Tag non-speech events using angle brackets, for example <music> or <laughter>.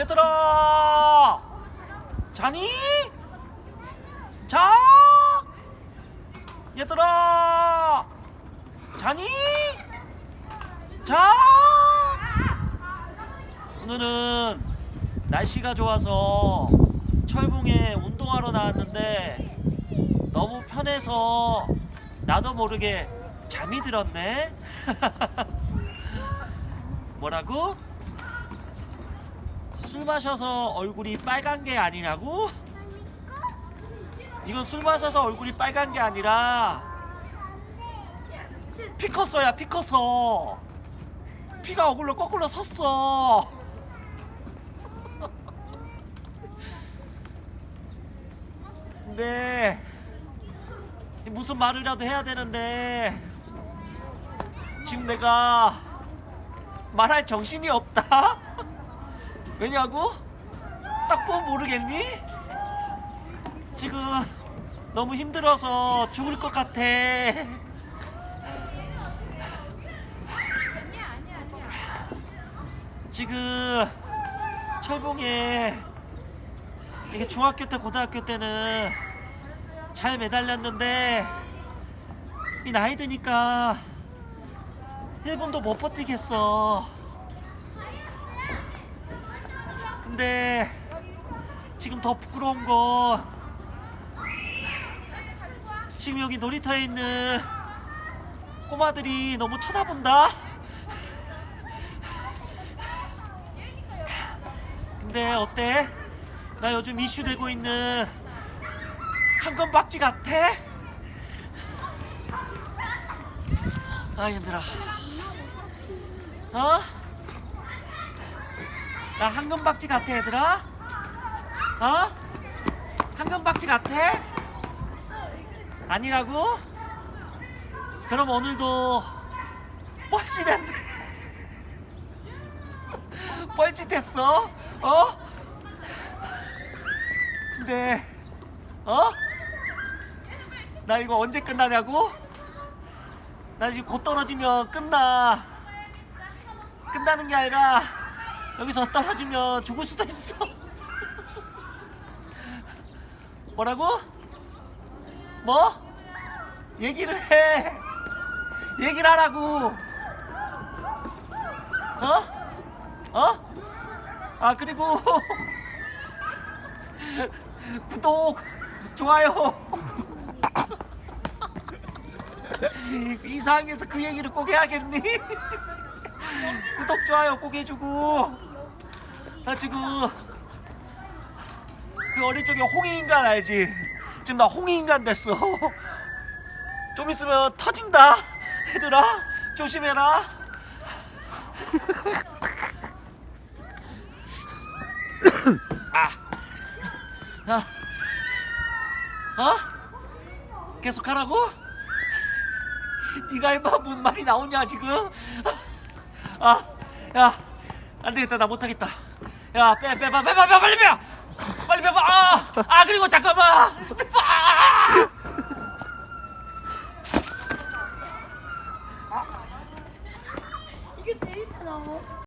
얘들아 자니? 자 얘들아 자니? 자 오늘은 날씨가 좋아서 철봉에 운동하러 나왔는데 너무 편해서 나도 모르게 잠이 들었네 <laughs> 뭐라고? 술 마셔서 얼굴이 빨간 게 아니냐고? 이건 술 마셔서 얼굴이 빨간 게 아니라 피 컸어야 피 컸어. 피가 얼굴로 거꾸로 섰어. 근데 <laughs> 무슨 말이라도 해야 되는데 지금 내가 말할 정신이 없다 <laughs> 왜냐고? 딱 보면 모르겠니? 지금 너무 힘들어서 죽을 것 같아. 지금 철봉에 이게 중학교 때 고등학교 때는 잘 매달렸는데 이 나이 드니까 1분도 못 버티겠어. 근데 지금 더 부끄러운 건 지금 여기 놀이터에 있는 꼬마들이 너무 쳐다본다. 근데 어때? 나 요즘 이슈 되고 있는 한건 박쥐 같아? 아 힘들어. 어? 나 한금박쥐 같아 얘들아? 어? 한금박쥐 같아? 아니라고? 그럼 오늘도 뻘짓했네 <laughs> 뻘짓했어? 어? 근데 어? 나 이거 언제 끝나냐고? 나 지금 곧 떨어지면 끝나 끝나는 게 아니라 여기서 떨어지면 죽을 수도 있어. <laughs> 뭐라고? 뭐? 얘기를 해. 얘기를 하라고. 어? 어? 아 그리고 <laughs> 구독, 좋아요. <laughs> 이 상황에서 그 얘기를 꼭 해야겠니? 구독 좋아요 꼭 해주고 나 지금 그 어릴 적에 홍익인간 알지? 지금 나 홍익인간 됐어 좀 있으면 터진다 얘들아 조심해라 아. 아. 어? 계속 하라고? 네가 해봐 뭔 말이 나오냐 지금? 아, 야, 안 되겠다 나 못하겠다. 야, 빼, 빼봐, 빼봐, 빼봐, 빨리 빼, 빨리 빼봐. 아, 아 그리고 잠깐만, 빼봐. 아!